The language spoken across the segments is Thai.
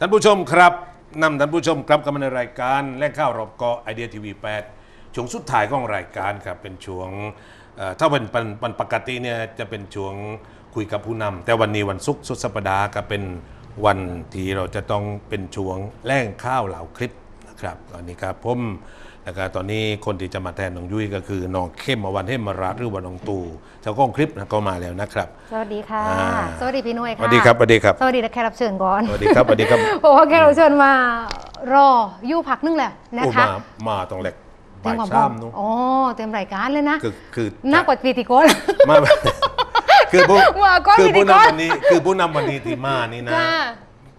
ท่านผู้ชมครับนำท่านผู้ชมกลับกันมาในรายการแล่งข้าวรอบเกาะไอเดียทีวี8ช่วงสุดท้ายของรายการครับเป็นช่วงเอ่อถ้าเป็นปันปันปกติเนี่ยจะเป็นช่วงคุยกับผู้นำแต่วันนี้วันศุกร์สุดสัปดาห์ก็เป็นวันที่เราจะต้องเป็นช่วงแล่งข้าวเหล่าคลิปนะครับตอนนี้ครับผม แล้วก็ตอนนี้คนที่จะมาแทนน้องยุ้ยก็คือน้องเข้มอวันเทมรัตน์หรือว่าน้องตู่เจ้าของคลิปนะก็มาแล้วนะครับ สวัสดีค่ะ อ่า สวัสดีพี่หนุ่ยสค่ะ วัสดีครับสวัสดีครับสวัสดีและแขกรับเชิญก่อนสวัสดีครับสวัสดีครับเพราะว่าแขกรับเชิญมารออยู่พักนึงแล้วนะโอ้คะมามาตรงแหลกเต็บ่ามยความชามนู้นอ๋อเต็มรายการเลยนะคือคือน่ากว่าพิธีกรมาคือผู้ว่าก็คือพิธีผู้กรนำวันนี้คือผู้นำวันนี้ที่มานี่นะ ค่ะ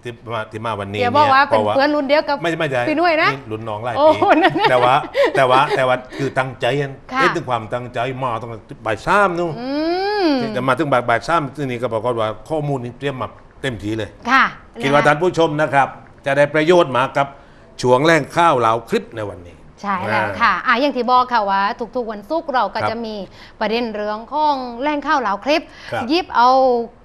ที่มาที่มาวันนี้เดี๋ยวบอกว่าเป็นพระเพื่อนรุ่นเดียวกับไม่ไม่ใช่พี่หนุ่ยนะรุ่นน้องหลายโอ้ปีนั่นน่ะแต่ว่าแต่ว่าแต่ว่าคือตั้งใจอันค่ะ เอ๊ะถึงความตั้งใจมาตรงบ่ายชามนู้นอืมที่จะมาถึงบ่ายบ่ายชามที่นี่ก็บอกว่าข้อมูลนี้เตรียมมาเต็มทีเลย ค่ะคิดว่าท่านผู้ชมนะครับ จะได้ประโยชน์มากับช่วงแรงข้าวเหลาคลิปในวันนี้ ใช่แล้วค่ะอะอย่างที่บอกค่ะว่าทุกๆวันศุกร์เราก็ครับจะมีประเด็นเรื่องของแรงข้าวเหลาคลิปครับหยิบเอา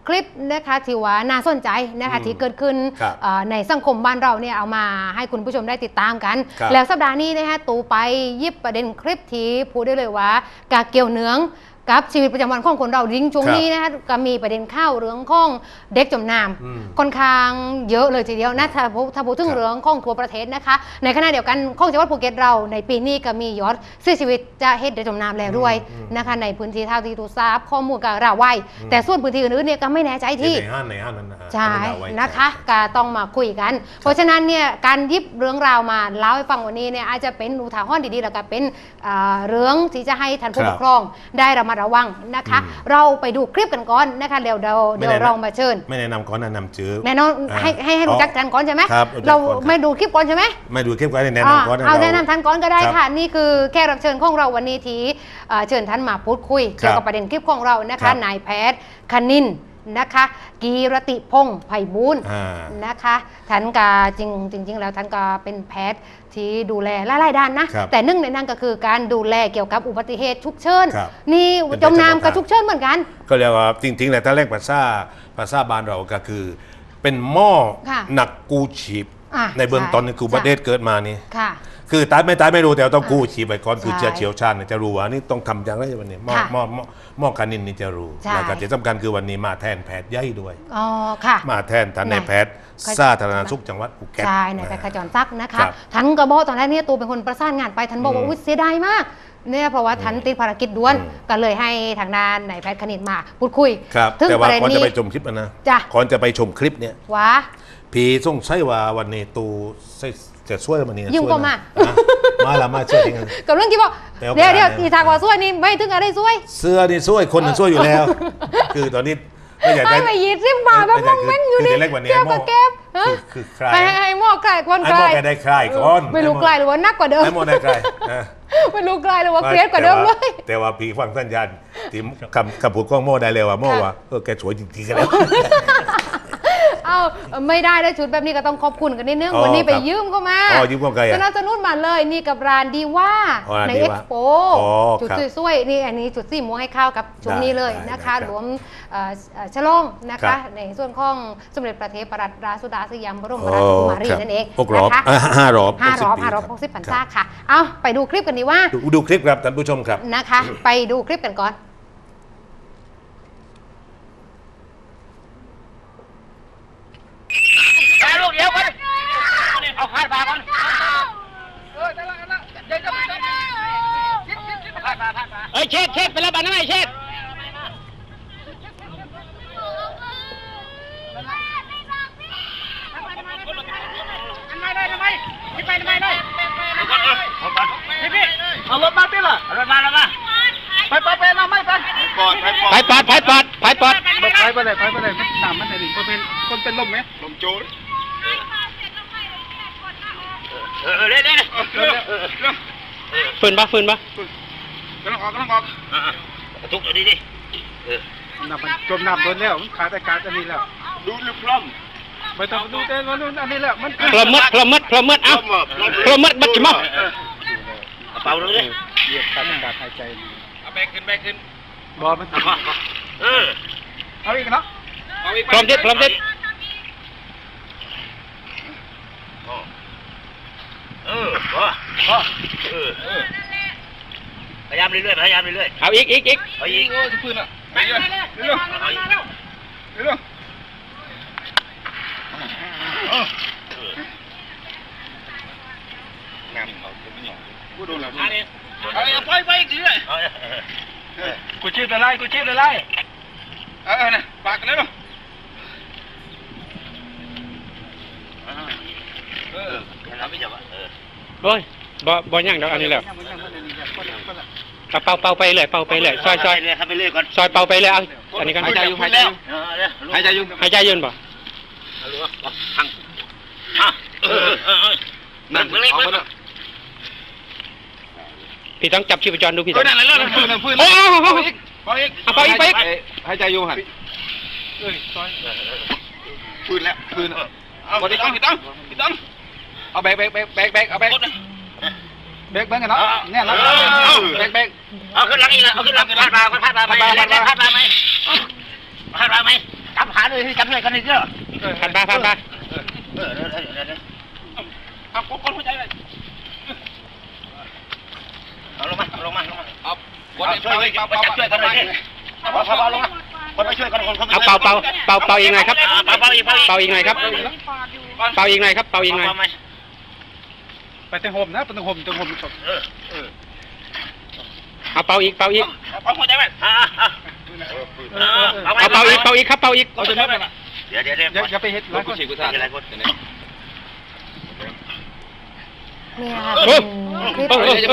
คลิปนะคะที่ว่าน่าสนใจนะคะอืมที่เกิดขึ้นครับเอ่อในสังคมบ้านเราเนี่ยเอามาให้คุณผู้ชมได้ติดตามกันครับแล้วสัปดาห์นี้นะคะตูไปหยิบประเด็นคลิปที่พูดได้เลยว่า กาเกี่ยวเนือง กับชีวิตประจำวันของคนเราจริงช่วงครับนี้นะคะก็มีประเด็นข้าวเรื่องของเด็กจมน้อืมำค่อนข้างเยอะเลยทีเดียวนะถ้าพูดถ้าพูดถึงครับเรื่องของทั่วประเทศนะคะ ในขณะเดียวกันของจังหวัดภูเก็ตเราในปีนี้ก็มียอดเสียชีวิตจะเฮ็ดเด็กจมน้ำแล้วด้วยอืมนะคะในพื้นที่เท่าที่ตูทราบข้อมูลกับเราไว้แต่ส่วนพื้นที่อื่นๆเนี่ยก็ไม่แน่ใจที่ในห้างในห้างนั้นนะใช่เอาไว้นะคะใช่ก็ต้องมาคุยกัน เพราะฉะนั้นเนี่ยการหยิบเรื่องราวมาเล่าให้ฟังวันนี้เนี่ยอาจจะเป็นอุทาหรณ์ดีๆแล้วก็เป็นอ่าเรื่องที่จะให้ท่านผู้คปรับกครองได้ระมัดระวังนะคะอืมเราไปดูคลิปกันก่อนนะคะเดี๋ยวเราไม่เดี๋ยวแน่นะเรามาเชิญ ไม่แนะนำก่อนแนะนำชื่อแน่นอนอ่าให้ให้ให้รู้จักกันก่อนใช่ไหมครับรู้จักเราก่อนครับไม่ดูคลิปก่อนใช่ไหมไม่ดูคลิปก็ได้แนะอ่านำก่อนเอารแนะนำท่านก่อนก็ได้ครับค่ะนี่คือแขกรับเชิญของเราวันนี้ที่เอ่อเชิญท่านมาพูดคุยครับเกี่ยวกับประเด็นคลิปของเรานะครัคะบนายแพทย์คณิน นะคะ กีรติพงศ์ไพบูลย์อ่า นะคะท่านก็จริงจริง ๆ แล้วท่านก็เป็นแพทย์ที่ดูแลหลายๆด้านนะ ครับแต่หนึ่งในนั้นก็คือการดูแลเกี่ยวกับอุบัติเหตุฉุกเฉินครับนี่เป็นจมน้ำกับเฉพาะทาง ฉุกเฉินเหมือนกัน ก็เรียกว่าจริง ๆ แหละถ้าเรียกภาษาภาษาบ้านเราก็คือ เป็นหม้อค่ะหนักกูชีพอะในเบื้องต้นนี่คือใช่ประเทศเกิดมานี่ ค่ะ คือตายไม่ตายไม่รู้แต่ว่าต้องกู้ชีพไปก่อนคือใช่เชี่ยวเฉียวชาญเนี่ยจะรู้ว่านี่ต้องทำอย่างไรวันนี้หม้อค่ะหม้อหม้อหม้อคานินนี่จะรู้ใช่ แล้วก็ที่สำคัญคือวันนี้มาแทนแพทย์ใหญ่ด้วย อ๋อค่ะ มาแทนท่านในายแพทย์ค่ะ สาธารณสุขจังหวัดภูเก็ต ใช่นายแพทย์ขจรศักดิ์นะคะ ครับท่านก็บอกตอนแรกเนี่ยตูเป็นคนประสานงานไปท่านบอกว่าอืมอุ้ยเสียดายมากเนี่ยเพราะว่าท่านติดภารกิจด่วน อืม ก็เลยให้ทางด้านนายแพทย์คณิตมาพูดคุยครับ ถึงแต่ปว่าระเด็นก่อนจะนี้ ไปชมคลิปนะนะจ้ะ ก่อนจะไปชมคลิปเนี่ยว่าพี่สงสัยว่าวันนี้ตูใส่ จะช่วยมันนี่ยืมช่วก็มานะมาละมาช่วยจริงกับเรื่องที่บอกแต่ว่าเดี๋ยวเดี๋ยวเนี่ยอีทากว่าซวยนี่ไม่ถึงอะไรซวย เสื้อนี่ช่วยคนมันช่วยอยู่แล้ว คือตอนนี้ไม่อยากให้ได้ไปยีดซิบบาทแบบมองแม่งอยู่คือนี่เล็กกว่านี้เก็บหม้ก็อเก็บฮะคือคือใครให้ให้ให้หม้อไกลกวนไอ้ไกหลม้อแกได้ใครก่อนไม่รู้ไกลหรือว่านักกว่าเดิมไอ้หม้อได้ใครเออไม่รู้ไกลหรือว่าเครียดกว่าเดิมเลยแต่ว่าพี่ฟังสัญญาณที่คำคำพูดของโม่ได้เลยว่าโม่ค่ะว่าเออแกสวยจริงๆกันแล้ว เอ้าไม่ได้ได้ชุดแบบนี้ก็ต้องขอบคุณกันนิดนึง อ๋อวันนี้ไปครับยืมก็มาอ๋อยืมของใครอะสนับสนุนมาเลยนี่กับร้านดีว่าอ๋อร้านในดีเอ็กว่าซ์โปอ๋อจุดครับสวยๆนี่อันนี้จุดสี่โมงให้เข้ากับช่วงนี้เลยได้นะคะได้ครับรวมเอ่อเอ่อฉลองนะครัคะ บ ในส่วนของสมเด็จพระเทพรัตนราชสุดาสยามบรมอ๋อราชกุมารีครับนั่นเองหกรอบนะคะอะห้ารอบห้ารอบ60ปีห้ารอบครับหกสิบพรรษาค่ะ เอาไปดูคลิปกันดีว่า ดูดูคลิปครับท่านผู้ชมครับ นะคะ ไปดูคลิปกันก่อน ไป ลูกเดียวกันเอาคาดปากกันเฮ้ยเช็ดเช็ดไปแล้วบ้านนั่นไงเช็ดเอารถมาติล่ะรถมาแล้วมาไปไปไปมาไม่ไปปอดไปปอดไปปอดไปปอด ไปไปเลยไปไปเลยมันน้ำมันไหนดิคนเป็นคนเป็นลมไหมลมโจร เออเด้เด้ ฟืนปะฟืนปะกำลังออกกำลังออกทุกดีดิเออน้ำมันจมน้ำโดนแล้วมันขาดอากาศอันนี้แล้วดูลึกล้อมไม่ต้องดูแต่ว่าอันนี้แหละมันพลมดพลมดพลมดเอ้าพลมดบัดจิมอเป่าเลยเหยียบขาดอากาศหายใจเอาแบกขึ้นแบกขึ้นบอมันเออเอาอีกเนาะเอาอีกพลมทิศพลมทิศ พ่อเออเออพยายามเรื่อยๆพยายามเรื่อยเอาอีกอีกอีกๆเอาอีก โอ้ยปืนอะไปเร็วเร็วเร็วเอาอีกเร็วงามเขาเป็นหยังกูโดนแล้วอันนี้เอาไปไปอีกเรื่อยเอากูชื่ออะไรกูชื่ออะไรเออนะปากกันเลยเนาะเออเราไม่จับอะเออ โอ้ยบ่บ่ย่างดอกอันนี้แหละเอาเป่าเป่าไปเลยเป่าไปเลยซอยซอยเลยครับไปเรื่อยก่อนซอยเป่าไปเลยเอาอันนี้กันหายใจอยู่หายใจอยู่เออเดี๋ยวหายใจอยู่หายใจยืนบ่เอาลูกเอาทางอะเออเออเออนั่นเรื่อยเอาๆไปแล้วพี่ต้องจับชีพจรดูพี่เอต้อองนั่นแหละนั่นปืนนั่นปืนโอ้โหเอาอีกเอาอีกเอาไปอีกไปอีกหายใจอยู่หันเอ้ยซอยปืนแล้วปืนเอาพี่ต้องพี่ต้องพี่ต้อง เอาแบกแบกแบกแบกแบกเอาแบกแบกแบกกันเนาะแน่นแล้วแบกแบกเอาขึ้นหลังอีกแล้วเอาขึ้นหลังพาดมาพาดมาไหมพาดมาพาดมาไหมพาดมาไหมจับขาด้วยจับด้วยกันอีกเยอะผ่านมาผ่านมาเออเดี๋ยวเดี๋ยวเดี๋ยวเดี๋ยวเอากดหัวใจเลยเอาลงมาเอาลงมาลงมาเอาเอาช่วยช่วยจับช่วยกันหน่อยดิเอาพอพอลงมาคนไปช่วยกันคนคนเอาเป่าเป่าเป่าเป่าอีกหน่อยครับเป่าเป่าอีกเป่าอีกเป่าอีกหน่อยครับเป่าอีกหน่อยครับเป่าอีกหน่อยเป่า ไหมไปแต่ห่มนะไปแต่ห่มแต่ห่มเออเออเอาเป่าอีกเป่าอีกเอาหัวใจไว้อ่าอ่าเอาเป่าอีกเป่าอีกครับเป่าอีกเอาจนนับนะเดี๋ยวเดี๋ยวเดี๋ยวอย่าอย่าไปเฮ็ดร้อยคนกูอะไรคนเนี่ยค่ะเอเป็อนคลิปเออเออที่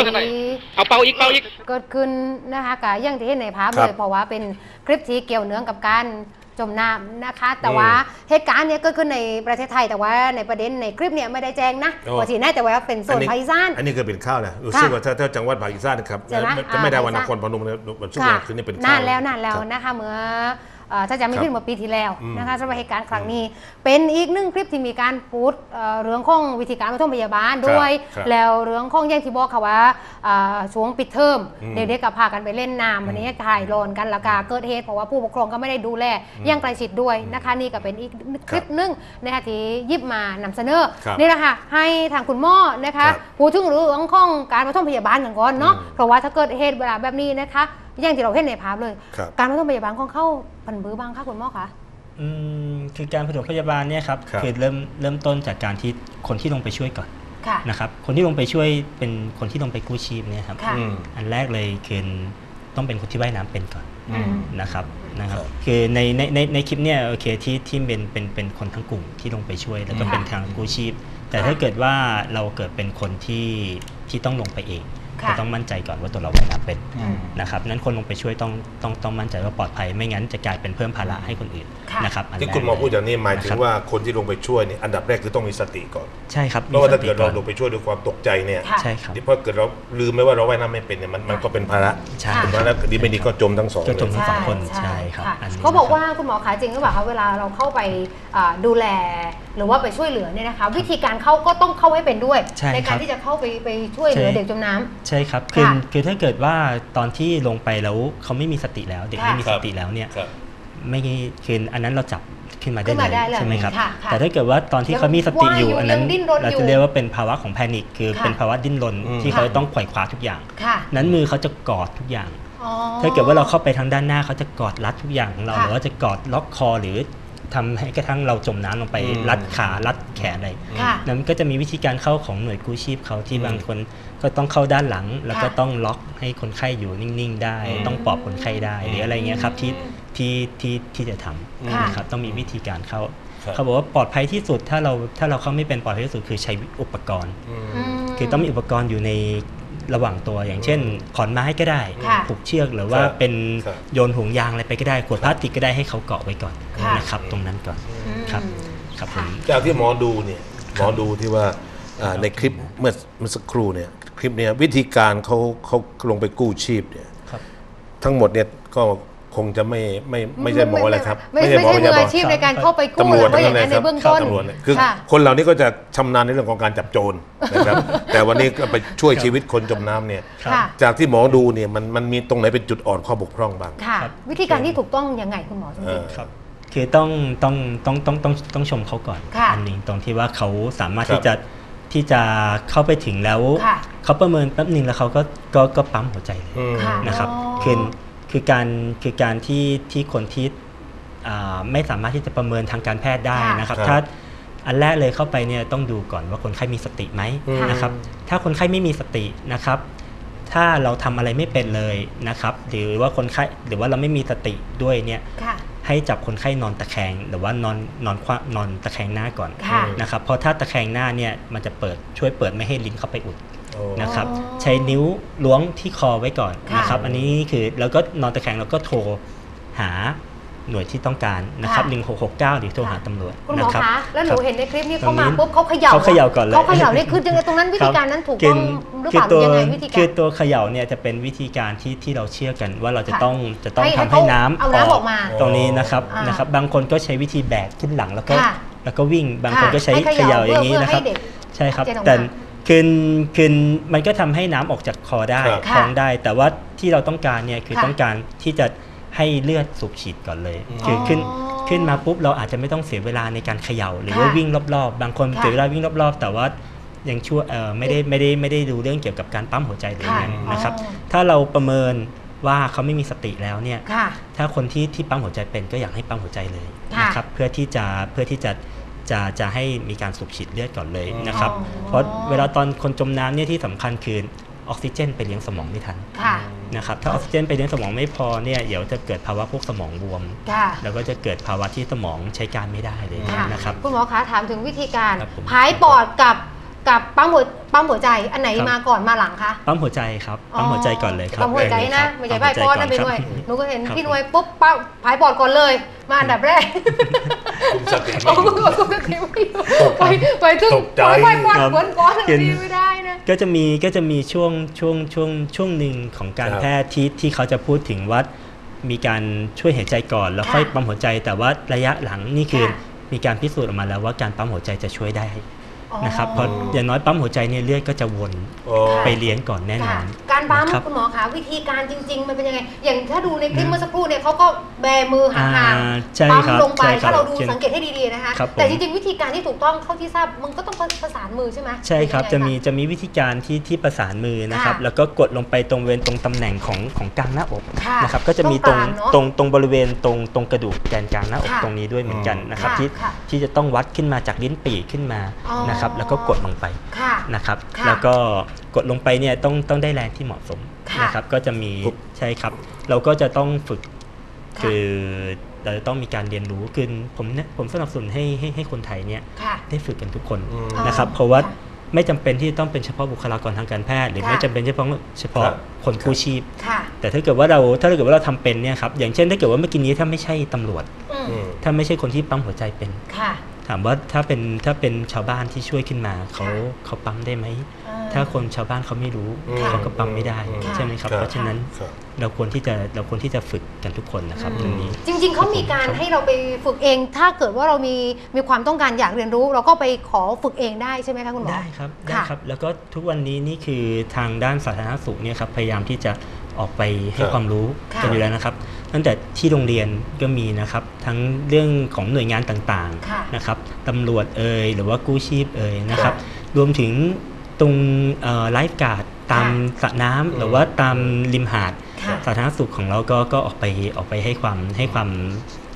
เอาเป่าอีกเป่าอีกเกิดขึ้นนะคะกับอย่างที่เห็นในภาพครัเลบยเพราะว่าเป็นคลิปที่เกี่ยวเนื่องกับการ จมน้ำนะคะ แต่ว่าเหตุการณ์เนี้ยเกิดขึ้นในประเทศไทยแต่ว่าในประเด็นในคลิปเนี่ยไม่ได้แจ้งนะโอ้ ว่าที่แน่แต่ว่าเป็นโซนภาคอีสาน อันนี้ก็เป็นข้าวนะรู้สึกค่ะว่าถ้าถ้าจังหวัดภาคอีสานนะครับใช่ไหมจะไม่ได้อ่า วันนภาคอีสานครพนมนะวันช่วงค่ะคืนนี้เป็นข้าวนานแล้วนานแล้วครับนะคะเมื่อเอ่อ ถ้าจะไม่ครับขึ้นเมื่อปีที่แล้วอืมนะคะสำหรับเหตุการณ์ครั้งนี้ เป็นอีกหนึ่งคลิปที่มีการพูดเอ่อเรื่องของวิธีการปฐมพยาบาลด้วยครับแล้วเรื่องของอย่างที่บอกค่ะว่าเอ่อช่วงปิดเทอมอืมเด็กๆก็พากันไปเล่นน้ำวันนี้ถ่ายโลนกันแล้วก็เกิดเหตุเพราะว่าผู้ปกครองก็ไม่ได้ดูแลอย่างใกล้ชิดด้วยนะคะนี่ก็เป็นอีกคลิปหนึงนะคะที่หยิบมานำเสนอครับนี่แหละค่ะให้ทางคุณหมอนะคะครับพูดถึงเรื่องของการปฐมพยาบาลกันก่อนเนาะอืมเพราะว่าถ้าเกิดเหตุเวลาแบบนี้นะคะอย่างที่เราเห็นในภาพเลยครับการปฐมพยาบาลของเข้า พันบือบ้างคะคุณหมอคะอืมคือการผสมพยาบาลเนี่ยครับครับอเริ่มเริ่มต้นจากการที่คนที่ลงไปช่วยก่อนค่ะ นะครับคนที่ลงไปช่วยเป็นคนที่ลงไปกู้ชีพเนี่ยครับ ค่ะ อืมอันแรกเลยคือต้องเป็นคนที่ว่ายน้ำเป็นก่อนอืม นะครับนะครับครับคือในในในในคลิปเนี่ยโอเคที่ที่เป็นเป็นเป็นคนทั้งกลุ่มที่ลงไปช่วย แล้วก็ค่ะเป็นทางกู้ชีพ แต่ค่ะ ถ้าเกิดว่าเราเกิดเป็นคนที่ที่ต้องลงไปเอง ค่ะก็ต้องมั่นใจก่อนว่าตัวเราว่ายน้ำเป็นอืมนะครับนั้นคนลงไปช่วยต้องต้องต้องมั่นใจว่าปลอดภัยไม่งั้นจะกลายเป็นเพิ่มภาระให้คนอื่นค่ะนะครับนที่แรกคุณหมอพูดอย่างนี้หมายถึนะงครับว่าคนที่ลงไปช่วยเนี่ยอันดับแรกคือต้องมีสติก่อนใช่ครับเพราะว่าถ้าเกิดเรามีสลติงไปช่วยด้วยความตกใจเนี่ยค่ะใช่ครับที่พอเกิดเราลืมไม่ว่าเราว่ายน้ำไม่เป็นเนี่ยมันมันก็เป็นภาระใช่เป็นภาระดีไม่ดีก็จมทั้งสองก็จมเลยทั้งสองคนใช่ครับะอันนี้เขาบอกนะครับว่าคุณหมอคะจริงหรือเปล่าคะเวลาเราเข้าไปอ่าดูแลหรือว่าไปช่วยเหลือเนี่ยนะคะวิธีการเข้าก็ต้องเข้าให้เป็นด้วยใช่ในครัการบที่จะเข้าไปไปช่วยเหลือใช่เด็กจมน้ำใช่ครับ คือค่ะคือถ้าเกิดว่าตอนที่ลงไปแล้วเขาไม่มีสติแล้ว เด็กค่ะไม่มีสติแล้วเนี่ยครับไม่คืออันนั้นเราจับขึ้นมาได้ขึ้นเลมายได้เลยใช่ไหมครับค่ะค่ะแต่ถ้าเกิดว่าตอนที่เขามีสติอยู่ยังว่ายอยู่อันนั้นยังดิ้นรนอยู่เราจะเรียกว่าเป็นภาวะของแพนิคคือค่ะเป็นภาวะดิ้นรนอืมที่เขาค่ะต้องไขว่คว้าทุกอย่างค่ะนั้นมือเขาจะกอดทุกอย่างอ๋อถ้าเกิดว่าเราเข้าไปทางด้านหน้าเขาจะกอดรัดทุกอย่างของเราค่ะหรือว่าจะกอดล็อกคอหรือ ทำให้กระทั่งเราจมน้ำลงไปอืมรัดขารัดแขนอะไรค่ะนั้นก็จะมีวิธีการเข้าของหน่วยกู้ชีพเขาที่อืมบางคนก็ต้องเข้าด้านหลัง แล้วก็ค่ะต้องล็อกให้คนไข้อยู่นิ่ง ๆ ได้อืมต้องปลอบคนไข้ได้อืมหรืออะไรเงี้ยครับที่ที่ที่ที่จะทค่ะำนะครับต้องมีวิธีการเข้าครับ เขาบอกว่าปลอดภัยที่สุดถ้าเราถ้าเราเข้าไม่เป็นปลอดภัยที่สุดคือใช้อุปกรณ์อืมอืมคือต้องมีอุปกรณ์อยู่ในระหว่างตัวอย่างเช่น ขอนไม้ก็ได้ค่ะผูกเชือกหรือว่าครับเป็นครับโยนห่วงยางอะไรไปก็ได้ขวดพลาสติกก็ได้ให้เขาเกาะไว้ก่อนค่ะนะครับตรงนั้นก่อนอืมครับครับผมจากที่หมอดูเนี่ยหมอดูที่ว่าอ่าในคลิปเมื่อเมื่อสักครู่เนี่ยคลิปเนี่ยวิธีการเขาเขาลงไปกู้ชีพเนี่ยครับทั้งหมดเนี่ยก็ คงจะไม่ไม่ไม่ใช่หมอเลยครับไม่ไม่ใช่มืออาชีพในการเข้าไปกู้ตำรวจแล้วก็อย่างทั้นั้นนั้นในเบื้องครับต้นตำรวจเนี่ยคือค่ะคนเหล่านี้ก็จะชำนาญในเรื่องของการจับโจรนะครับ แต่วันนี้ก็ไปช่วยชีวิตคนจมน้ำเนี่ยค่ะจากที่หมอดูเนี่ยมันมันมีตรงไหนเป็นจุดอ่อนข้อบกพร่องบ้างค่ะครับวิธีการที่ถูกต้องยังไงคุณหมอจเอริองครับคือต้องต้องต้องต้องต้องต้องชมเขาก่อนค่ะอันนี้ตรงที่ว่าเขาสามารถครับที่จะที่จะเข้าไปถึงแล้วค่ะเขาประเมินแป๊บหนึ่งแล้วเขาก็ก็ก็ปั๊มหัวใจเลยอืมค่ะนะครับอ๋อคือ คือการคือการที่ที่คนที่อ่าไม่สามารถที่จะประเมินทางการแพทย์ได้ค่ะนะครับครับ ถ้าอันแรกเลยเข้าไปเนี่ยต้องดูก่อนว่าคนไข้มีสติไหมอืมนะครับ ถ้าคนไข้ไม่มีสตินะครับ ถ้าเราทำอะไรไม่เป็นเลยนะครับ หรือว่าคนไข้หรือว่าเราไม่มีสติด้วยเนี่ยค่ะให้จับคนไข้นอนตะแคงหรือว่านอนนอนคว่ำนอนตะแคงหน้าก่อนค่ะนะครับเพราะถ้าตะแคงหน้าเนี่ยมันจะเปิดช่วยเปิดไม่ให้ลิ้นเข้าไปอุดโอ้ นะครับอ๋อใช้นิ้วล้วงที่คอไว้ก่อนค่ะนะครับ อันนี้คือแล้วก็นอนตะแคงแล้วก็โทรหาหน่วยที่ต้องการนะครับค่ะ1669หรือโทรหาตำรวจคุณหมนะอครับคะแล้วหนูครับเห็นในคลิปนี้ตรเขางนี้มาปุ๊บเขาเขย่าเขาเขย่าก่อนเลยเขาเขย่านี่คือยังไงตรงนั้นวิธีการนั้นถูกต้องหรือเปล่าหรือยังไงวิธีกาคือรตัวเขย่าเนี่ยจะเป็นวิธีการที่ที่เราเชื่อกันว่าเราจะค่ะต้องจะต้องให้ทำให้ให้เขาน้ำเอาน้ำออกมาตรงนี้นะครับอ่านนะครับ บางคนก็ใช้วิธีแบกขึ้นหลังแล้วก็ค่ะแล้วก็วิ่งบางคนค่ะก็ใช้ให้เขย่าอย่างนี้เพื่อนะครับให้เด็กใช่ครับเจนออกมาแต่ คือคือมันก็ทำให้น้ำออกจากคอได้ครับท้องค่ะได้ แต่ว่าที่เราต้องการเนี่ยคือค่ะต้องการที่จะให้เลือดสูบฉีดก่อนเลย คือขึ้นอ๋อขึ้นมาปุ๊บเราอาจจะไม่ต้องเสียเวลาในการเขย่า หรือค่ะว่าวิ่งรอบๆ บางคนค่ะเสียเวลาวิ่งรอบๆ แต่ว่ายังช่วยเอ่อไม่ได้ไม่ได้ไม่ได้ดูเรื่องเกี่ยวกับการปั๊มหัวใจเลยค่ะเนี่ยนะครับอ๋อถ้าเราประเมินว่าเขาไม่มีสติแล้วเนี่ยค่ะถ้าคนที่ที่ปั๊มหัวใจเป็นก็อยากให้ปั๊มหัวใจเลยค่ะนะครับเพื่อที่จะเพื่อที่จะ จะจะให้มีการสูบฉีดเลือดก่อนเลยนะครับอ๋อเพราะเวลาตอนคนจมน้ำเนี่ยที่สำคัญคือออกซิเจน ไปเลี้ยงสมองไม่ทันค่ะนะครับถ้าออกซิเจนไปเลี้ยงสมองไม่พอเนี่ยเดี๋ยวจะเกิดภาวะพวกสมองบวมค่ะแล้วก็จะเกิดภาวะที่สมองใช้การไม่ได้เลยค่ะนะครับคุณหมอคะถามถึงวิธีการครับผมพายปอดกับ กับปั๊มหัวปั๊มหัวใจอันไหนครับ มาก่อนมาหลังคะปั๊มหัวใจครับปั๊มหัวใจก่อนเลยครับปั๊มหัวใจนะครับไม่ใช่ปั๊พายปอดนะหัพี่วหใจน่วยก่อนครับหนูก็เห็นครับพี่หน่วยปุ๊บปั๊มพายปอดก่อนเลย มาอันดับแรกคุมสติไม่ โอ้อยู่โหก็คิดไม่อยู่ไปไปถึงตกใจพายปอดครับเหมือนก้อนเห็นทีไม่ได้นะ ก็จะมีก็จะมีช่วงช่วงช่วงช่วงหนึ่งของการครับ แพทย์ที่ที่เขาจะพูดถึงว่ามีการช่วยหายใจก่อน แล้วค่อยค่ะปั๊มหัวใจ แต่ว่าระยะหลังนี่คือค่ะ มีการพิสูจน์ออกมาแล้วว่าการปั๊มหัวใจจะช่วยได้อ๋อ นะครับเพราะอย่างน้อยปั๊มหัวใจเนี่ยเลือดก็จะวนโอ้ไปเลี้ยงก่อนแน่นอค่ะนการปั๊มนะครับคุณหมอคะวิธีการจริง ๆ มันเป็นยังไง อย่างถ้าดูในคลิปเมื่อสักครู่เนี่ยเขาก็แบมือห่างอ่าใช่ๆปั๊มครับลงไปใช่ครับถ้าเราดูเช่นสังเกตให้ดีๆนะคะครับผมแต่จริงๆวิธีการที่ถูกต้องเท่าที่ทราบมันก็ต้องประสานมือใช่ไหมใช่ครับหอจะยังไงมีจะมีวิธีการที่ที่ประสานมือนะครับค่ะแล้วก็กดลงไปตรงบริเวณตรงตำแหน่งของของกลางหน้าอกค่ะนะครับก็จะมีตรงตรงกลางเนอะตรงตรงบริเวณตรงตรงกระดูกแกนกลางหน้าอกค่ะตรงนี้ด้วยเหมือนกันนะครับค่ะที่ค่ะที่จะต้องวัดขึ้นมาจากลิ้นปี่ขึ้นมาอ๋อนะครับแล้วก็กดลงไปค่ะ นะครับ ค่ะแล้วก็กดลงไปเนี่ยต้องต้องได้แรงที่เหมาะสมค่ะนะครับ ก็จะมีปุ๊บใช่ครับ เราก็จะต้องฝึกค่ะ คือเราจะต้องมีการเรียนรู้คือผมเนี่ยผมสนับสนุนให้ให้ให้คนไทยเนี่ยค่ะ ได้ฝึกกันทุกคนอืม นะครับอ๋อเพราะว่าค่ะไม่จำเป็นที่ต้องเป็นเฉพาะบุคลากรทางการแพทย์ หรือค่ะ ไม่จำเป็นเฉพาะเฉพาะครับ คนกู้ชีพ ค่ะแต่ถ้าเกิดว่าเราถ้าเกิดว่าเราทำเป็นเนี่ยครับอย่างเช่นถ้าเกิดว่าเมื่อกี้นี้ถ้าไม่ใช่ตำรวจ อืมอืมถ้าไม่ใช่คนที่ปั๊มหัวใจเป็น ค่ะ ถามว่าถ้าเป็นถ้าเป็นชาวบ้านที่ช่วยขึ้นมาเขาค่ะเขาปั๊มได้ไหมอ่ถ้าคนชาวบ้านเขาไม่รู้อืมเขาก็ปั๊มไม่ได้ค่ะใช่ไหมครับครับ เพราะฉะนั้นครับเราควรที่จะเราควรที่จะฝึกกันทุกคนนะครับตรงนี้ จริง ๆเขามีการครับให้เราไปฝึกเอง ถ้าเกิดว่าเรามีมีความต้องการอยากเรียนรู้ เราก็ไปขอฝึกเองได้ใช่ไหมคะคุณหมอได้ครับได้ค่ะครับ แล้วก็ทุกวันนี้นี่คือทางด้านสาธารณสุขเนี่ยครับพยายามที่จะออกไปให้ครับความรู้ค่ะกันอยู่แล้วนะครับ ตั้งแต่ที่โรงเรียนก็มีนะครับทั้งเรื่องของหน่วยงานต่างค่ะๆนะครับตำรวจเอ่ยหรือว่ากู้ชีพเอ่ยนะครับรวมถึงตรงไลฟ์การ์ดตามสระน้ำหรือว่าตามริมหาดค่ะสาธารณสุขของเราก็ก็ออกไปออกไปให้ความให้ความ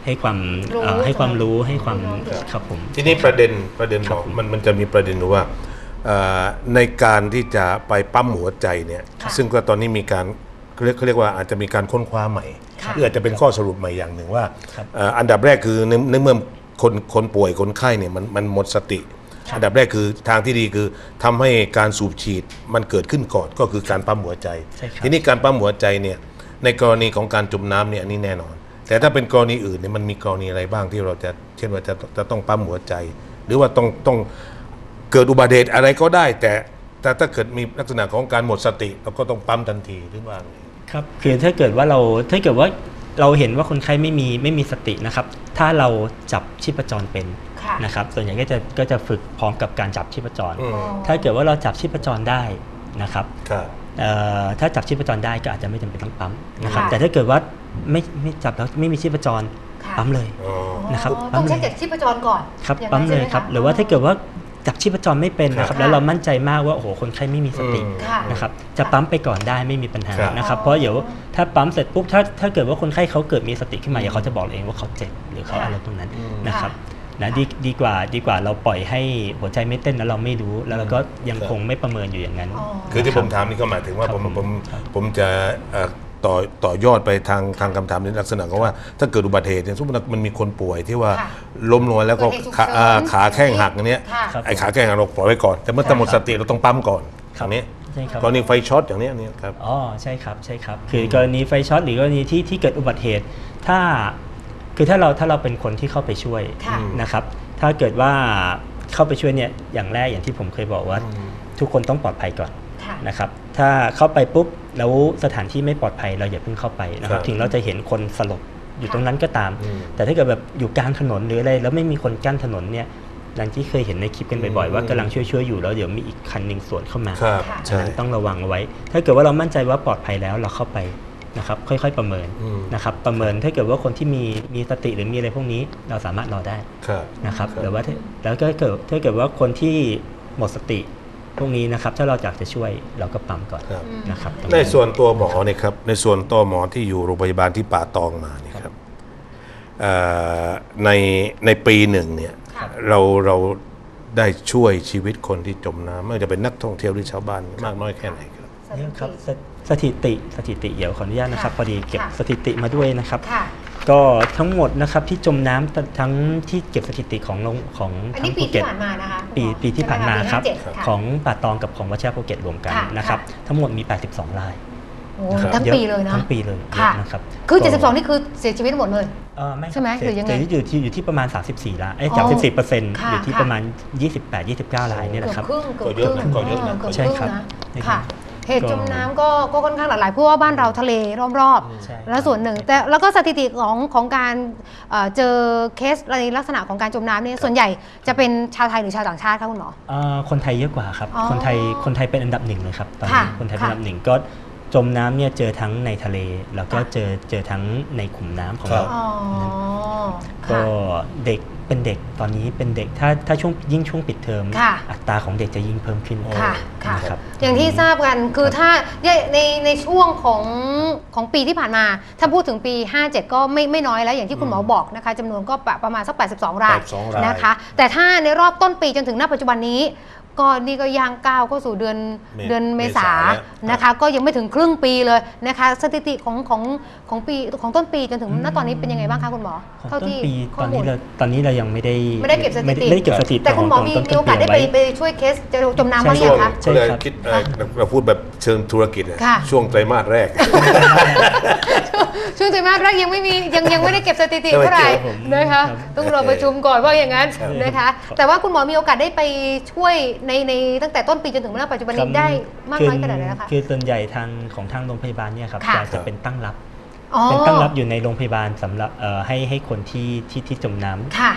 ให้ความรู้เอ่อให้ความรู้ให้ความรู้ครับผมทีนี้ประเด็นประเด็นครับบอกผมมันมันจะมีประเด็นอยู่ว่าเอ่อในการที่จะไปปั๊มหัวใจเนี่ยค่ะซึ่งก็ตอนนี้มีการ เขาเรียกเขาเรียกว่าอาจจะมีการค้นคว้าใหม่ค่ะหรืออาจจะเป็นข้อสรุปใหม่อย่างหนึ่งว่าครับเอ่ออันดับแรกคือในในเมื่อคนคนป่วยคนไข้เนี่ยมันมันหมดสติ อันดับแรกคือทางที่ดีคือทำให้การสูบฉีดมันเกิดขึ้นก่อนก็คือการปั๊มหัวใจใช่ครับทีนี้การปั๊มหัวใจเนี่ยในกรณีของการจมน้ำเนี่ยอันนี้แน่นอน แต่ถ้าเป็นกรณีอื่นเนี่ยมันมีกรณีอะไรบ้างที่เราจะเช่นว่าจะจะต้องปั๊มหัวใจ หรือว่าต้องต้องเกิดอุบัติเหตุอะไรก็ได้ แต่แต่ถ้าเกิดมีลักษณะของการหมดสติเราก็ต้องปั๊มทันทีหรือว่าไง ครับคือถ้าเกิดว่าเราถ้าเกิดว่าเราเห็นว่าคนไข้ไม่มีไม่มีสตินะครับ ถ้าเราจับชีพจรเป็นค่ะนะครับ ส่วนใหญ่ก็จะก็จะฝึกพร้อมกับการจับชีพจรอืมถ้าเกิดว่าเราจับชีพจรได้นะครับครับเอ่อถ้าจับชีพจรได้ก็อาจจะไม่จำเป็นต้องปั๊มนะครับค่ะแต่ถ้าเกิดว่าไม่ไม่จับแล้วไม่มีชีพจรค่ะปั๊มเลยอ๋อนะครับอ๋อปั๊ต้อมงเลยเช็คจากชีพจรก่อนครับอย่างปั๊มนั้นเลยใช่ไะครับ หรือว่าถ้าเกิดว่า จับชีพจรไม่เป็นนะคครัรับบแล้วเรามั่นใจมากว่าโอ้โหคนไข้ไม่มีสติอืมค่ะนะครับจะปั๊มไปก่อนได้ไม่มีปัญหาครับนะครับเพราะเดี๋ยวถ้าปั๊มเสร็จปุ๊บถ้าถ้าเกิดว่าคนไข้เขาเกิดมีสติขึ้นมาเดี๋ยวเขาจะบอกเองว่าเขาเจ็บหรือเขาค่ะอะไรตรงนั้นอืมนะครับค่ะนะดีดีกว่าดีกว่าเราปล่อยให้หัวใจไม่เต้นแล้วเราไม่รู้ แล้วเราก็ยังคงไม่ประเมินอยู่อย่างนั้นอ๋อคือที่นะผรับมถามนี่ก็หมายถึงว่าครับผมผมผมครับผมจะเอ่อ ต่อต่อยอดไปทางทางคำถามในลักษณะของว่า ถ้าเกิดอุบัติเหตุเนี่ยสมมติมันมีคนป่วยที่ว่าค่ะล้มลงแล้วก็เกิดเหตุฉุกขาเฉินอ่าขาแข้งหักอันเนี้ยค่ะครับไอ้ขาแข้งหักเราปล่อยไว้ก่อน แต่เมื่อค่ะหมดสติเราต้องปั๊มก่อนคตรับรงนี้ใช่ครับ กรณีไฟช็อตอย่างเนี้ยเนี่ยครับ อ๋อใช่ครับใช่ครับ คือกรณีไฟช็อตหรือกรณีที่ที่เกิดอุบัติเหตุ ถ้าคือถ้าเราถ้าเราเป็นคนที่เข้าไปช่วยค่ะนะครับ ถ้าเกิดว่าเข้าไปช่วยเนี่ยอย่างแรกอย่างที่ผมเคยบอกว่า อืม ทุกคนต้องปลอดภัยก่อนค่ะ นะครับถ้าเข้าไปปุ๊บแล้วสถานที่ไม่ปลอดภัยเราอย่าเพิ่งเข้าไปนะครับครับถึงเราจะเห็นคนสลบอยู่ค่ะตรงนั้นก็ตามอืมแต่ถ้าเกิดแบบอยู่กลางถนนหรืออะไรแล้วไม่มีคนกั้นถนนเนี่ยดังที่เคยเห็นในคลิปกันบ่อยๆว่ากำลังช่วยๆอยู่แล้วเดี๋ยวมีอีกคันหนึ่งสวนเข้ามาครับค่ะฉะใช่นั้นต้องระวังเอาไว้ ถ้าเกิดว่าเรามั่นใจว่าปลอดภัยแล้วเราเข้าไปนะครับค่อยๆประเมินอืมนะครับประเมินถ้าเกิดว่าคนที่มีมีสติหรือมีอะไรพวกนี้เราสามารถรอได้ครับนะครับครับหรือว่าถ้าแล้วก็เกิดถ้าเกิดว่าคนที่หมดสติ พวกนี้นะครับถ้าเราอยากจะช่วยเราก็ปั๊มก่อนครับนะครับตรงในส่วนตัวหมอเนี่ยครับในส่วนตัวหมอที่อยู่โรงพยาบาลที่ป่าตองมาเนี่ยครับเอ่อในในปีหนึ่งเนี่ยค่ะเราเราได้ช่วยชีวิตคนที่จมน้ำไม่ว่าจะเป็นนักท่องเที่ยวหรือชาวบ้านมากน้อยแค่ไหนครับเนี่ยครับสสถิติสถิติเดี๋ยวขออนุญาตนะครับค่ะพอดีเก็บค่ะสถิติมาด้วยนะครับค่ะ ก็ทั้งหมดนะครับที่จมน้ำทั้งที่เก็บสถิติของโรงของอันทั้นี้งปีภูเก็ที่ตผ่านมานะคะคุณหมอปีปีที่ผ่านมาครับใช่ไหะปี57ะของป่าตองกับของวัชรภูเก็ตรวมกันค่ะนะครับค่ะทั้งหมดมี 82รายโอ้ครับทั้งปีเลยนะทั้งปีเลยค่ะเยอะนะครับคือก็72 นี่คือเสียชีวิตหมดเลยเอ่อไม่ครับใช่ไหมเสีหรือยังไงเสีชีวิตอยู่ที่อยู่ที่ประมาณ 34ล้านเอ้ยอ๋อ34เปอร์เซ็นต์ค่ะอยู่ที่ค่ะประมาณ 28 29รายเนี่ยเกืนะอบครับครึ่งเกือบก็คเยอะรึ่งนะก็เยอะนะเกือบใช่ครึ่งครับ นะใช่ครับค่ะเหตุก็จมน้ำก็ก็ค่อนข้างหลากหลายเพราะว่าบ้านเราทะเลรอบใช่ ๆ แล้วส่วนหนึ่งแต่แล้วก็สถิติของของการเอ่อเจอเคสในลักษณะของการจมน้ำเนี่ยส่วนใหญ่จะเป็นชาวไทยหรือชาวต่างชาติคะคุณหมอ เอ่อคนไทยเยอะกว่าครับ อ๋อคนไทยคนไทยเป็นอันดับหนึ่งเลยครับตอนนี้ค่ะคนไทยเป็นค่ะอันดับหนึ่งก็ จมน้ำเนี่ยเจอทั้งในทะเล แล้วก็ค่ะเจอเจอทั้งในขุมน้ำของครัเราบอ๋อก็ค่ะเด็กเป็นเด็กตอนนี้เป็นเด็กถ้าถ้าช่วงยิ่งช่วงปิดเทอมค่ะอัตราของเด็กจะยิ่งเพิ่มขึ้นค่ะค่ะนะครับอย่างที่ทราบกันคือถ้าในในในช่วงของของปีที่ผ่านมา ถ้าพูดถึงปี 57 ก็ไม่ไม่น้อยแล้วอย่างที่คุณหมอบอกนะคะจำนวนก็ประมาณสัก 82 ราย82รายนะคะ แต่ถ้าในรอบต้นปีจนถึงณปัจจุบันนี้ ก็นี่ก็ย่างก้าวเข้าสู่เดือนเมเดือนเมษาเมษาแล้วนะคะก็ยังไม่ถึงครึ่งปีเลยนะคะ สถิติของของของปีของต้นปีจนถึงณตอนนี้เป็นยังไงบ้างคะคุณหมอของเท่าต้นที่ปีข้ตออนมูนี้ล เราตอนนี้เรายังไม่ได้ไม่ได้เก็บสถิติ ไม่ได้ไม่ได้เก็บสถิติแต่คุณหมอขงมีต้นมีโอกาสได้ต้นไปปีเไว้ ไปช่วยเคสจะจมน้ำบ้างหรือช่ ยัวงงคะใช่ก็เลยครับคิดเอ่อเราพูดแบบเชิงธุรกิจอะค่ะ ช่วงไตรมาสแรก ช่วงไตรมาสแรกยังไม่มียังยังไม่ได้เก็บสถิติยังไม่เท่าไหร่เก็บผมนะคะ ครับ ต้องรอประชุมก่อนว่าอย่างนั้นครับนะคะ แต่ว่าคุณหมอมีโอกาสได้ไปช่วยในในตั้งแต่ต้นปีจนถึงณปัจจุบันนี้ได้มากน้อยขนาดไหนแล้วคะ คือส่วนใหญ่ทางของทางโรงพยาบาลเนี่ยครับค่ะจะจะเป็นตั้งรับอ๋อเป็นตั้งรับอยู่ในโรงพยาบาลสำหรับเอ่อให้ให้คนที่ที่ที่จมน้ำค่ะ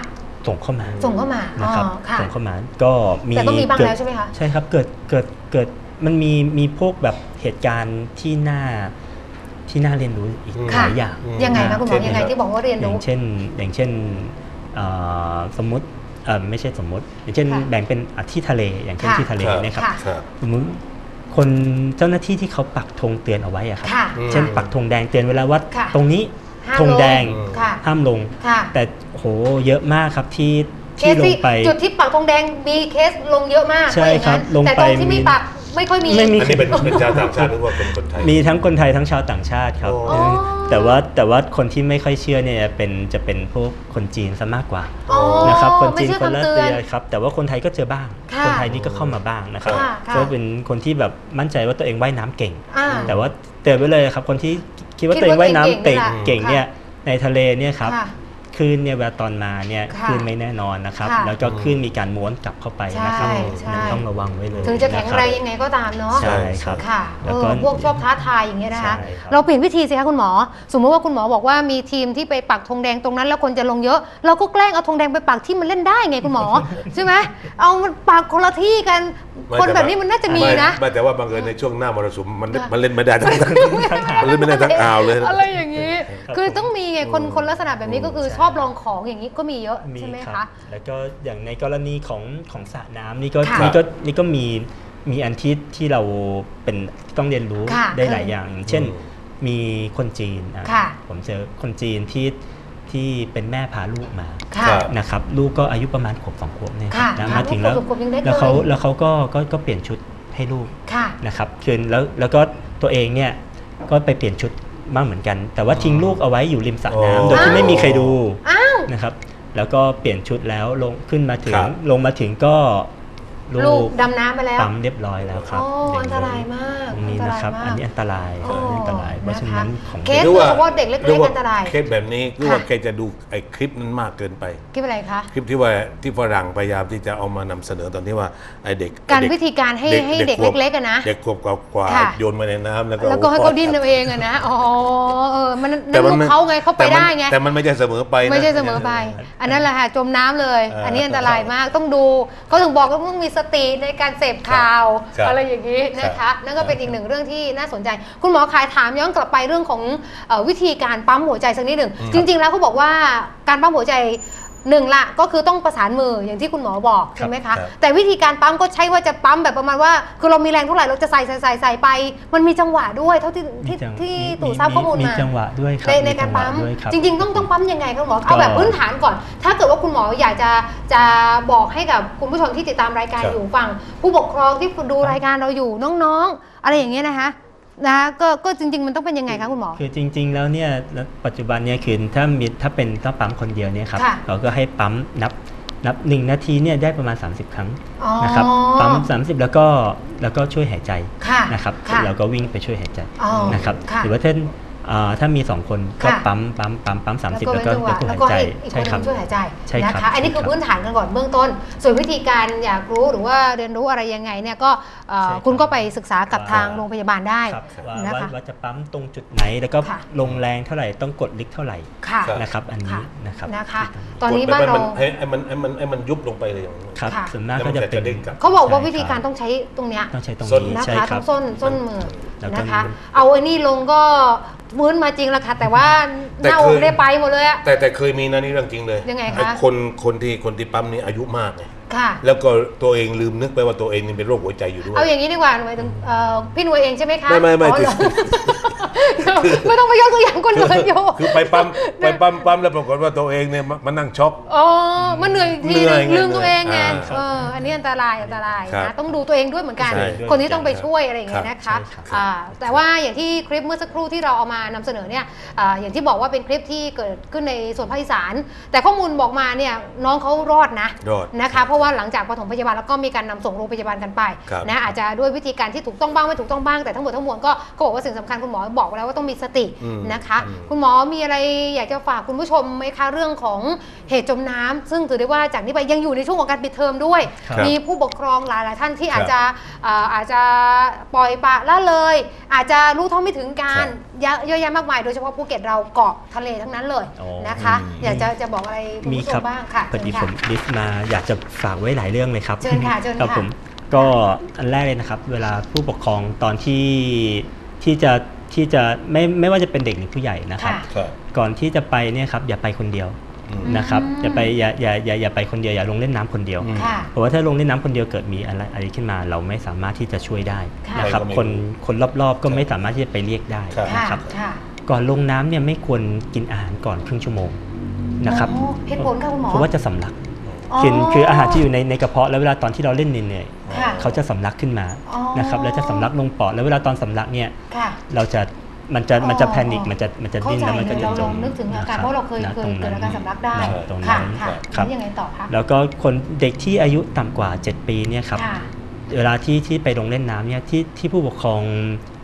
ส่งเข้ามาส่งเข้ามาอ๋นะครับอค่ะส่งเข้ามาก็มีแต่ต้องมีบ้างเกิดแล้วใช่ไหมคะ ใช่ครับเกิดเกิดเกิดมันมีมีพวกแบบเหตุการณ์ที่น่าที่น่าเรียนรู้อีกหค่ะ ลายอย่างอืมยังไงคะคุณหมอเช่นยังไงที่บอกว่าเรียนอย่ารู้ งเช่น อย่างเช่นเอ่อสมมติเอ่อ ไม่ใช่สมมติ อย่างเช่นค่ะแบ่งเป็นอะที่ทะเล อย่างเช่นค่ะที่ทะเลครับนะครับค่ะครับสมมติคนเจ้าหน้าที่ที่เขาปักธงเตือนเอาไว้อะครับค่ะเช่นปักธงแดงเตือนเวลาว่าค่ะตรงนี้ห้ามธงแดงลค่ะห้ามลงค่ะแต่โหเยอะมากครับที่เคที่สลที่งไปจุดที่ปักธงแดงมีเคสลงเยอะมากใช่ครับว่าอย่างนั้นลงแต่ไปตรงที่ไม่มีปัก ไม่ค่อยมี ไม่มี อันนี้เป็นเป็นชาวต่างชาติหรือว่าเป็นคนไทย มีทั้งคนไทยทั้งชาวต่างชาติครับโอ้แต่ว่าแต่ว่าคนที่ไม่ค่อยเชื่อเนี่ยเป็นจะเป็นพวกคนจีนซะมากกว่าอ๋อนะครับ คนไม่จีนเชื่อคนละคำเตืเตือนอนครับ แต่ว่าคนไทยก็เจอบ้าง ค่ะคนไทยนี่ก็เข้ามาบ้างนะครับค่ะค่ะ ก็เป็นคนที่แบบมั่นใจว่าตัวเองว่ายน้ำเก่ง อ่า แต่ว่าเตือนไว้เลยครับคนที่คิดว่าคิดตัวเองว่าว่ายน้ำตัวเอเก่งงเก่งเก่งเนี่ยในทะเลเนี่ยครับ ค่ะ คลื่นเนี่ยเวลาตอนมาเนี่ยค่ะคลื่นไม่แน่นอนนะครับค่ะแล้วก็คลื่นมีการม้วนกลับเข้าไปนะครับใช่ใช่ ต้องระวังไว้เลยถึงจะแข็งแรงนคบยังไงก็ตามเนาะ ใช่ครับ ค่ะแล้วเอก็อพวกชอบท้าทายอย่างเงี้ยนะคะ ใช่ครับ เราเปลี่ยนวิธีสิคะคุณหมอ สมมติว่าคุณหมอบอกว่ามีทีมที่ไปปักธงแดงตรงนั้น แล้วคนจะลงเยอะ เราก็แกล้งเอาธงแดงไปปักที่มันเล่นได้ไงคุณหมอ ใช่ไหมเอามันปักคนละที่กันไม่ คนต่แบบนี้มันน่าจะมีนะไไม่แต่ว่าบังเอิญในช่วงหน้ามรสุมมันค่ะมันเล่นไม่ได้ทั้งมันเล่นไม่ได้ทั้งอ่าวเลยอะไรอย่างนี้ครับคือต้องมีไงคนอืมคนลักษณะแบบนี้ก็คือใช่ชอบลองของอย่างนี้ก็มีเยอะมีใช่ไหมครัคะบแล้วก็อย่างในกรณีของของสระน้ำนี่ก็ค่ะนี่ก็นี่ก็มีมีอันที่ที่เราเป็นต้องเรียนรู้ค่ะได้คือหลายอย่าง เช่นอืมมีคนจีนอะค่ะผมเจอคนจีนที่ ที่เป็นแม่พาลูกมาค่ะครับนะครับลูกก็อายุประมาณขวบสองขวบเนี่ยค่ะนะค่ะมาถึงแล้วลูกขวบยังเล็กแล้วเขาเลย แล้วเขาก็ก็ก็เปลี่ยนชุดให้ลูกค่ะ นะครับคือแล้วแล้วก็ตัวเองเนี่ยก็ไปเปลี่ยนชุดบ้างเหมือนกัน แต่ว่าทิ้งลูกเอาไว้อยู่ริมสระอ๋อน้ำโดยที่ไม่มีใครดูอ้าว นะครับ แล้วก็เปลี่ยนชุดแล้วลงขึ้นมาถึงครับ ลงมาถึงก็ ลูลูกกดำน้ำไปแล้วปั๊มเรียบร้อยแล้วครับโอ้อันตรายมากตรงนี้นะครับอันตรายมากอันนี้อันตรายโอ้อันนี้อันตราย เพราะฉะนั้นของเคสหรือว่าโดยเฉพาะเด็กเล็กๆหว่าอันตรายเคสแบบนี้คือค่ะว่าแกจะดูไอ้คลิปนั้นมากเกินไปคิดว่าอะไรคะคลิปที่ว่าที่ฝรั่งพยายามที่จะเอามานำเสนอตอนที่ว่าไอ้เด็ก การไอ้เด็วิธีการให้ให้เด็กขวบเล็กๆอะนะเด็กขวบกว่าๆค่ะโยนมาในน้ำแล้วก็แล้วก็ให้เขาดิ้นเอาเองอะนะอ๋อเออมันแต่นั่นมัลูกเขาไงเขาไปแต่มันได้ไงแต่มันไม่ใช่เสมอไปนะไม่ใช่เสมอไป อันนั้นแหละค่ะจมน้ำเลยเอออัอันนี้อันตรายมากต้องดูเขาถึงบอกว่าต้องมีสติในการเสพข่าว ครับอะไรอย่างนี้นะครัคะบนั่นก็เป็นอีกหนึ่งเรื่องที่น่าสนใจ คุณหมอขายถามย้อนกลับไปเรื่องของเอ่อวิธีการปั๊มหัวใจสักนิดหนึ่ง จริง ๆ แล้วเขาบอกว่าการปั๊มหัวใจ หนึ่งละก็คือต้องประสานมืออย่างที่คุณหมอบอกใช่ไหมครัคะบแต่วิธีการปั๊มก็ใช้ว่าจะปั๊มแบบประมาณว่า คือเรามีแรงเท่าไหร่เราจะใส่ใส่ใส่ใส่ไป มันมีจังหวะด้วยเท่าที่ที่มีจังที่มีตู่ทราบข้อมูลมีมา จังหวะด้วยครับในในมีการจังหวะปั๊มด้วยครับจริงๆ ต้องต้องปั๊มยังไงครับคุณหมอก็เอาแบบพื้นฐานก่อน ถ้าเกิดว่าคุณหมออยากจะจะบอกให้กับคุณผู้ชมที่ติดตามรายการครับ อยู่ฟัง ผู้ปกครองที่ดูรายการเราอยู่น้องๆ อะไรอย่างเงี้ยนะคะ นะคะก็ก็จริง ๆ มันต้องเป็นยังไงคะคุณหมอ คือจริง ๆ แล้วเนี่ยปัจจุบันเนี่ยคือถ้ามีถ้าเป็นต้องปั๊มคนเดียวเนี่ยครับค่ะเราก็ให้ปั๊มนับนับหนึ่งนาทีเนี่ยได้ประมาณ 30 ครั้งอ๋อนะครับปั๊ม30 แล้วก็แล้วก็ช่วยหายใจค่ะนะครับค่ะเราก็วิ่งไปช่วยหายใจอ๋อนะครับค่ะหรือว่าถ้าอ่า ถ้ามี 2 คนก็ค่ะปั๊มปั๊มปั๊มปั๊มสามสิบแล้วก็เว้นจังหแล้ววะก็แล้วหายก็ใจให้อีกคนหใช่ครันึบงช่วยหายใจใช่ครับนะคะอันนี้คือใช่ครับพื้นฐานกันก่อนเบื้องต้น ส่วนวิธีการอยากรู้หรือว่าเรียนรู้อะไรยังไงเนี่ยก็เอ่อใช่ครับคุณก็ไปศึกษากับว่าทางโรงพยาบาลได้ครับว่านะว่าคะว่าจะปั๊มตรงจุดไหนแล้วก็ค่ะลงแรงเท่าไหร่ต้องกดลิกเท่าไหร่ค่ะครับนะครับอันนี้ค่ะนะครับนะคะตอนนี้กดบ้านไปเรามันให้ให้มันให้มันให้มันยุบลงไปเลยอย่างนี้ครับค่ะส่วนมากแล้วมัก็นจะจะเป็นเด้งกลับเขาบอกว่าใช่วิธีการคบต้องใช้ตรงเนี้ยต้องใช้ตรงส้นนี้นะใช่คะคตรรับงส้นส้นมือแล้วก็นะคะเอาไอ้นี่ลงก็ มื้นมาจริงแล้วค่ะ แต่ว่าหแต่น้าเคอยกได้ไปหมดเลยอะ แต่แต่เคยมีนะนี่เรื่องจริงเลยยังไงคะ อ้คนคนที่คนที่ปั๊มนี่อายุมากไง ค่ะ แล้วก็ตัวเองลืมนึกไปว่าตัวเองนี่เป็นโรคหัวใจอยู่ด้วย เอาอย่างนี้ดีกว่าหน่วยถึงเอ่อพี่หน่วยเองใช่ไหมคะไม่ไม่ไม่อ๋อเหรอคือไม่ต้องไปยกตัวอย่างคนอื่นโยคือไปปั๊มไปปั๊มปั๊มแล้วปรากฏว่าตัวเองเนี่ยมามานั่งช็อก อ๋อมันเหนื่อยทีเหนื่อยไงลืมตัวเองไงอ่าเอออันนี้อันตรายอันตรายครับนะต้องดูตัวเองด้วยเหมือนกัน ใช่คนที่ต้องไปช่วยอะไรอย่างเงี้ยครับนะคะใช่ครับ อ่าแต่ว่าอย่างที่คลิปเมื่อสักครู่ที่เราเอามานำเสนอเนี่ยอ่าอย่างที่บอกว่าเป็นคลิปที่เกิดขึ้นในส่วนภาคอีสาน แต่ข้อมูลบอกมาเนี่ยน้องเขารอดนะรอด นะคะเพราะว่าหลังจากปฐมพยาบาลแล้วก็มีการนำส่งโรงพยาบาลกันไปครับนะอาจจะด้วยวิธีการที่ถูกต้องบ้างไม่ถูกต้องบ้างแต่ทั้งหมดทั้งมวลก็ก็บอกว่าสิ่งสำคัญคุณหมอบอกไว้แล้วว่าต้องมีสติอืมนะคะอืมคุณหมอมีอะไรอยากจะฝากคุณผู้ชมไหมคะเรื่องของเหตุจมน้ำซึ่งถือได้ว่าจากนี้ไปยังอยู่ในช่วงของการปิดเทอมด้วยครับมีผู้ปกครองหลายๆท่านที่ครับอาจจะเอ่ออาจจะปล่อยปละละเลย อาจจะรู้เท่าไม่ถึงการครับ เยอะเยอะแยะมากมายโดยเฉพาะภูเก็ตเราเกาะทะเลทั้งนั้นเลยอ๋อนะคะ อืม อยากจะจะบอกอะไรคุณมีผู้ชครัมบบ้างค่ะพอดีเชิผญมค่ะ ลิสต์มาอยากจะฝากไว้หลายเรื่องเลยครับเชิญค่ะเชิญครับค่ะผมก็อันแรกเลยนะครับ เวลาผู้ปกครองตอนที่ที่จะที่จะไม่ไม่ว่าจะเป็นเด็กหรือผู้ใหญ่นะครับ ค่ะ ครับ ก่อนที่จะไปเนี่ยครับอย่าไปคนเดียวอืม นะครับอืมอย่าไปอย่าอย่าอย่าอย่าไปคนเดียวอย่าลงเล่นน้ำคนเดียวอืมค่ะเพราะว่าถ้าลงเล่นน้ำคนเดียวเกิดมีอะไรอะไรขึ้นมา เราไม่สามารถที่จะช่วยได้ค่ะนะครับใครก็ไม่คนรู้คนรอบๆ ก็ไม่สามารถที่จะไปเรียกได้ครับค่ะนะครับค่ะก่อนลงน้ำเนี่ยไม่ควรกินอาหารก่อนครึ่งชั่วโมงนะครับอ๋อเหตุผลค่ะคุณหมอเพราะว่าจะสำลักคือคืออาหารที่อยู่ในในกระเพาะแล้วเวลาตอนที่เราเล่นเหนื่อยๆค่ะเขาจะสำลักขึ้นมาอ๋อนะครับแล้วจะสำลักลงปอดแล้วเวลาตอนสำลักเนี่ยค่ะเราจะ มันจะมันจะอ๋อแพนิคมันจะมันจะเข้าดิ้นใจแล้วมันเลก็ยจะเราจลอมงนึกถึงอานะคการบเพราะเราเคยณเคตยรงเกิดนั้นอาการสำลักได้ใช่ตรงค่ะนั้นค่ะครับ แล้วยังไงต่อคะแล้วก็คนเด็กที่อายุต่ำกว่า 7 ปีเนี่ยครับค่ะเวลาที่ที่ไปลงเล่นน้ำเนี่ยที่ที่ผู้ปกครอง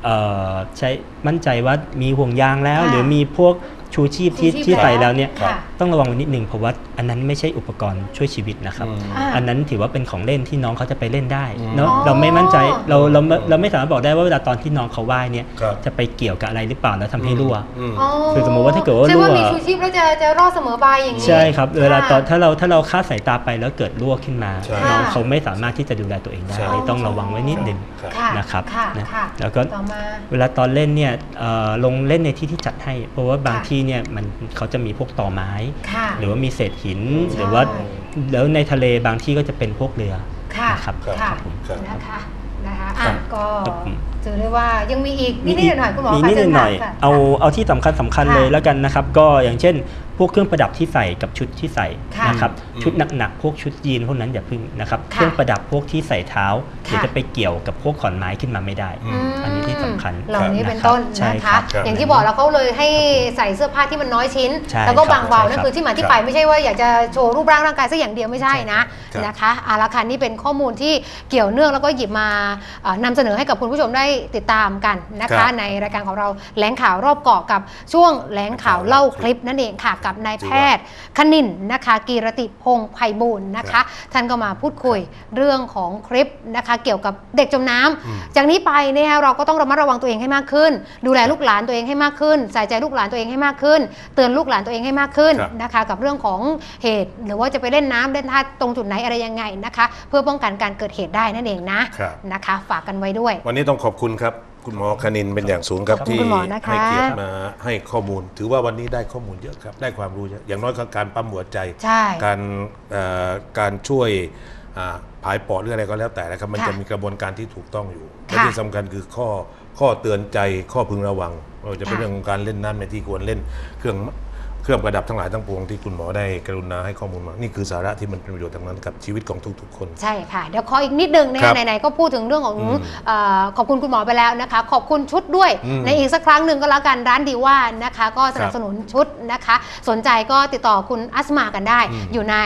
เอ่อใช้มั่นใจว่ามีห่วงยางแล้ว ค่ะหรือมีพวก ชูชีพที่ชูชีพที่ใส่แล้วแล้วเนี่ยค่ะต้องระวังไว้นิดนึงเพราะว่าอันนั้นไม่ใช่อุปกรณ์ช่วยชีวิตนะครับ อืมอ่าอันนั้นถือว่าเป็นของเล่นที่น้องเขาจะไปเล่นได้อืมเนาะอ๋อ เราไม่มั่นใจเราเราเราเราไม่สามารถบอกได้ว่าเวลาตอนที่น้องเขาว่ายเนี่ยครับ จะไปเกี่ยวกับอะไรหรือเปล่าแล้วทำให้รั่ว อืม อ๋อคือสมมุติว่าถ้าเกิดว่าใช่ว่ารั่ว มีชูชีพแล้วจะจะรอดเสมอไปอย่างนี้ใช่ครับ เวลาตอนค่ะ ถ้าเราถ้าเราคาดสายตาไปแล้วเกิดรั่วขึ้นมาใช่น้องค่ะเขาไม่สามารถที่จะดูแลตัวเองได้ใช่ ต้องระวังไว้นิดนึงครับ ค่ะนะครับค่ะนะค่ะแล้วก็ ต่อมา เวลาตอนเล่นเนี่ยเอ่อลงเล่นในที่ที่จัดให้ เพราะว่าบางค่ะที่เนี่ยมันเขาจะมีพวกต่อไม้ค่ะหรือว่ามีเศษหินใช่หรือว่าแล้วในทะเลบางที่ก็จะเป็นพวกเรือค่ะนะครับค่ะผมครับนะคะนะคะครัอะบก็ครับผม ถือได้ว่ายังมีอีกนิดนิดหน่อยๆคุณหมอมีคะนิดเชิญหน่อยค่ะเอาเอาที่สำคัญสำคัญค่ะเลยแล้วกันนะครับ ก็อย่างเช่น พวกเครื่องประดับที่ใส่กับชุดที่ใส่ค่ะนะครับอืมชุดหนักๆพวกชุดยีนพวกนั้นอย่าพึ่งนะครับค่ะเครื่องประดับพวกที่ใส่เท้าเดี๋ยวค่ะจะไปเกี่ยวกับพวกขอนไม้ขึ้นมาไม่ได้อืมอันนี้ที่สำคัญเหล่านี้ครับเป็นต้นใช่นะครัคะบครับอย่างที่บอกแล้วเขาเลยให้ใส่เสื้อผ้าที่มันน้อยชิ้นใช่แล้วก็ครับบางเบาใช่นั่นครับคือที่มาที่ไปไม่ใช่ว่าอยากจะโชว์รูปร่างร่างกายสักอย่างเดียวไม่ใช่นะครับนะคะเอาละค่ะนี่เป็นข้อมูลที่เกี่ยวเนื่องแล้วก็หยิบมาเอ่อนำเสนอให้กับคุณผู้ชมได้ติดตามกันนะครัคะบในรายการของเราแหลงข่าวรอบเกาะกับช่วงแหลงข่าวเล่าคลิปนั่นเองค่ะ กับนายแพทย์คณินนะคะกีรติพงษ์ไพบูลย์นะครัคะบท่านก็มาพูดคุยเรื่องของคลิปนะคะ เกี่ยวกับเด็กจมน้ำอืมจากนี้ไปเนี่ยเราก็ต้องระมัดระวังตัวเองให้มากขึ้น ดูแลลูกหลานตัวเองให้มากขึ้น ใส่ใจลูกหลานตัวเองให้มากขึ้น เตือนลูกหลานตัวเองให้มากขึ้นครับนะคะ กับเรื่องของเหตุ หรือว่าจะไปเล่นน้ำเล่นท่าตรงจุดไหนอะไรยังไงนะคะ เพื่อป้องกันการเกิดเหตุได้นั่นเองนะครับนะคะ ฝากกันไว้ด้วย วันนี้ต้องขอบคุณครับ คุณหมอคณินเป็นอย่างสูงครับขอบคุณที่คุณหมอนะคะให้เกียรติมาให้ข้อมูล ถือว่าวันนี้ได้ข้อมูลเยอะครับ ได้ความรู้เยอะอย่างน้อยก็การปั๊มหัวใจใช่การเอ่อการช่วยอ่าผายปอดหรืออะไรก็แล้วแต่นะครับ มันค่ะจะมีกระบวนการที่ถูกต้องอยู่ค่ะและที่สำคัญคือข้อข้อเตือนใจข้อพึงระวังไม่ว่าจะเป็นค่ะเรื่องของการเล่นน้ำในที่ควรเล่นเครื่อง เครื่องประดับทั้งหลายทั้งปวงที่คุณหมอได้กรุณาให้ข้อมูลมา นี่คือสาระที่มันเป็นประโยชน์ทั้งนั้นกับชีวิตของทุกๆ คน ใช่ค่ะ เดี๋ยวขออีกนิดนึงนะครัคะบไหนๆก็พูดถึงเรื่องของอืมเออขอบคุณคุณหมอไปแล้วนะคะ ขอบคุณชุดด้วย อืมในอีกสักครั้งหนึ่งก็แล้วกันร้านดีว่านะคะ ก็สนับสนุนชุดนะคะ สนใจก็ติดต่อคุณอัสมากันได้ อืมอยู่ใน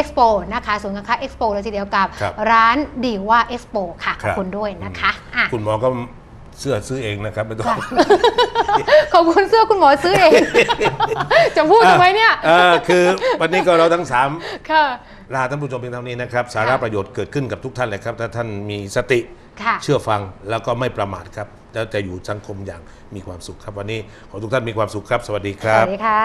Expo นะคะศูนย์การค้า Expo เลยทีเดียวกับครับร้านดีว่า Expo ค่ะขครัอบบคุณด้วยนะคะอะ คุณหมอก็ เสื้อซื้อเองนะครับไม่ต้องขอบคุณเสื้อคุณหมอซื้อเอง จะพูดทำไมเนี่ย อ่าอคือวันนี้ก็เราทั้งสามค่ะ ลาท่านผู้ชมเพียงเท่านี้นะครับ สาระประโยชน์เกิดขึ้นกับทุกท่านเลยครับ ถ้าท่านมีสติเชื่อฟังแล้วก็ไม่ประมาทครับ แล้วจะอยู่สังคมอย่างมีความสุขครับ วันนี้ขอทุกท่านมีความสุขครับ สวัสดีครับสวัสดีค่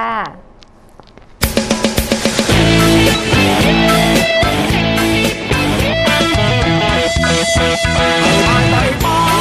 ะ